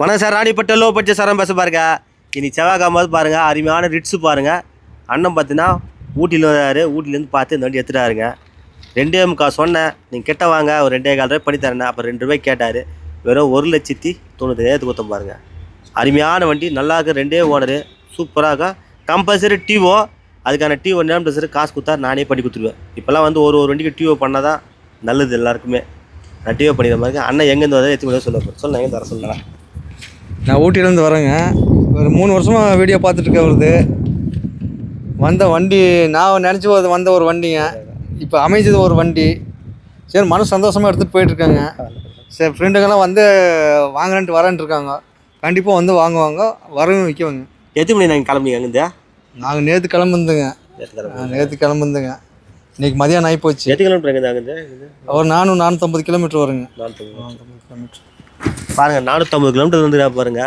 வணக்கம் சார் ராணிப்பட்ட low budget சாரம் பஸ் பாருங்க. இன்னைக்கு போது பாருங்க அருமையான ரிட்ஸு பாருங்க. அண்ணன் பார்த்தீங்கன்னா ஊட்டியில் வராரு. ஊட்டிலேருந்து பார்த்து இந்த வண்டி எடுத்துட்டாருங்க. ரெண்டே முக்கால் சொன்னேன் நீங்கள் கிட்ட வாங்க ஒரு ரெண்டே கால் ரூபாய் பண்ணி தரேன் அப்போ ரெண்டு ரூபாய் கேட்டார். வெறும் ஒரு லட்சத்தி தொண்ணூற்றி கொடுத்தோம் பாருங்க. அருமையான வண்டி நல்லா இருக்கு ரெண்டே ஓனரு. சூப்பராக இருக்கும் கம்பல்சரி டிஓ அதுக்கான டிஓ நேம் டெசரு காசு கொடுத்தா நானே பண்ணி கொடுத்துருவேன். இப்போல்லாம் வந்து ஒரு ஒரு வண்டிக்கு டிஓ பண்ணால் தான் நல்லது எல்லாருக்குமே. நான் டிஓ பண்ணிடுற மாதிரி அண்ணன் எங்கேருந்து வரதை எத்தனை சொல்ல சொல்ல எங்கே தர சொல்லலாம் நான் ஊட்டியிலேருந்து வரேங்க. ஒரு மூணு வருஷமாக வீடியோ பார்த்துட்டு இருக்கேன் வருது. வந்த வண்டி நான் நினச்சி வந்த ஒரு வண்டிங்க. இப்போ அமைஞ்சது ஒரு வண்டி. சரி மனசு சந்தோஷமாக எடுத்துகிட்டு போயிட்டுருக்காங்க சரி ஃப்ரெண்டுங்கெல்லாம் வந்து வாங்குறேன்ட்டு வரேன்ட்டு இருக்காங்க. கண்டிப்பாக வந்து வாங்குவாங்க வரவும் விற்குவாங்க. எத்தனை மணி நாங்கள் கிளம்புனீங்க அங்கேருந்து? நாங்கள் நேற்று கிளம்புந்துங்க நேற்று கிளம்புந்துங்க இன்னைக்கு மதியானம் ஆகி போச்சு. எத்தனை கிலோமீட்டர் ஒரு நானூறு நானூற்றம்பது கிலோமீட்டர் வருங்க. நானூற்றம்பது கிலோமீட்டர். பாருங்க நானூற்றம்பது கிலோமீட்டர் வந்துடா பாருங்க.